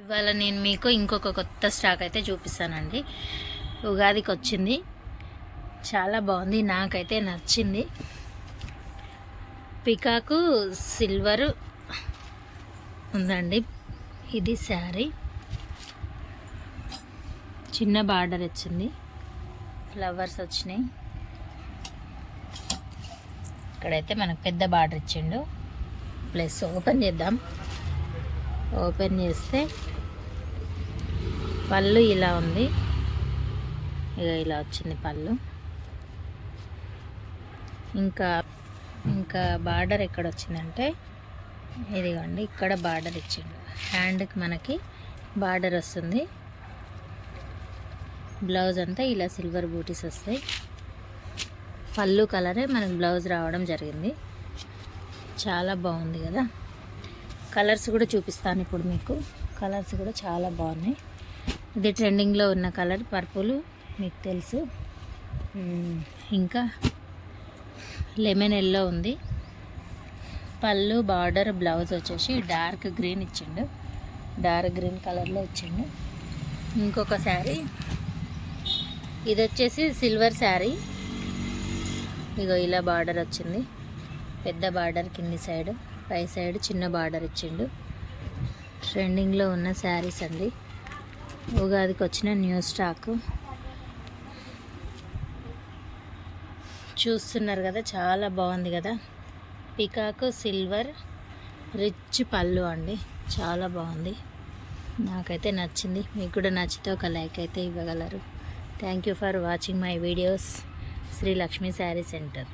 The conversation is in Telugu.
ఇవాళ నేను మీకు ఇంకొక కొత్త స్టాక్ అయితే చూపిస్తానండి. ఉగాదికి వచ్చింది. చాలా బాగుంది నాకైతే నచ్చింది. పికాకు సిల్వర్ ఉందండి. ఇది శారీ. చిన్న బార్డర్ వచ్చింది. ఫ్లవర్స్ వచ్చినాయి. ఇక్కడైతే మనకు పెద్ద బార్డర్ ఇచ్చిండు. ప్లస్ ఓపెన్ చేద్దాం. ఓపెన్ చేస్తే పళ్ళు ఇలా ఉంది. ఇక ఇలా వచ్చింది పళ్ళు. ఇంకా ఇంకా బార్డర్ ఎక్కడ వచ్చిందంటే ఇదిగోండి ఇక్కడ బార్డర్ ఇచ్చిండు. హ్యాండ్కి మనకి బార్డర్ వస్తుంది. బ్లౌజ్ అంతా ఇలా సిల్వర్ బూటీస్ వస్తాయి. పళ్ళు కలరే మనకు బ్లౌజ్ రావడం జరిగింది. చాలా బాగుంది కదా. కలర్స్ కూడా చూపిస్తాను ఇప్పుడు మీకు. కలర్స్ కూడా చాలా బాగున్నాయి. ఇది ట్రెండింగ్లో ఉన్న కలర్ పర్పుల్ మీకు తెలుసు. ఇంకా లెమన్ ఎల్లో ఉంది. పళ్ళు బార్డర్ బ్లౌజ్ వచ్చేసి డార్క్ గ్రీన్ ఇచ్చిండు. డార్క్ గ్రీన్ కలర్లో ఇచ్చిండు. ఇంకొక శారీ. ఇది వచ్చేసి సిల్వర్ శారీ. ఇగో ఇలా బార్డర్ వచ్చింది. పెద్ద బార్డర్ కింది సైడ్ పై సైడ్ చిన్న బార్డర్ ఇచ్చిండు. ట్రెండింగ్లో ఉన్న శారీస్ అండి. ఉగాదికి వచ్చిన న్యూ స్టాక్. చూస్తున్నారు కదా చాలా బాగుంది కదా. పికాకు సిల్వర్ రిచ్ పళ్ళు అండి. చాలా బాగుంది. నాకైతే నచ్చింది. మీకు కూడా నచ్చితే ఒక లైక్ అయితే ఇవ్వగలరు. Thank you for watching my videos Shri Lakshmi sari centre.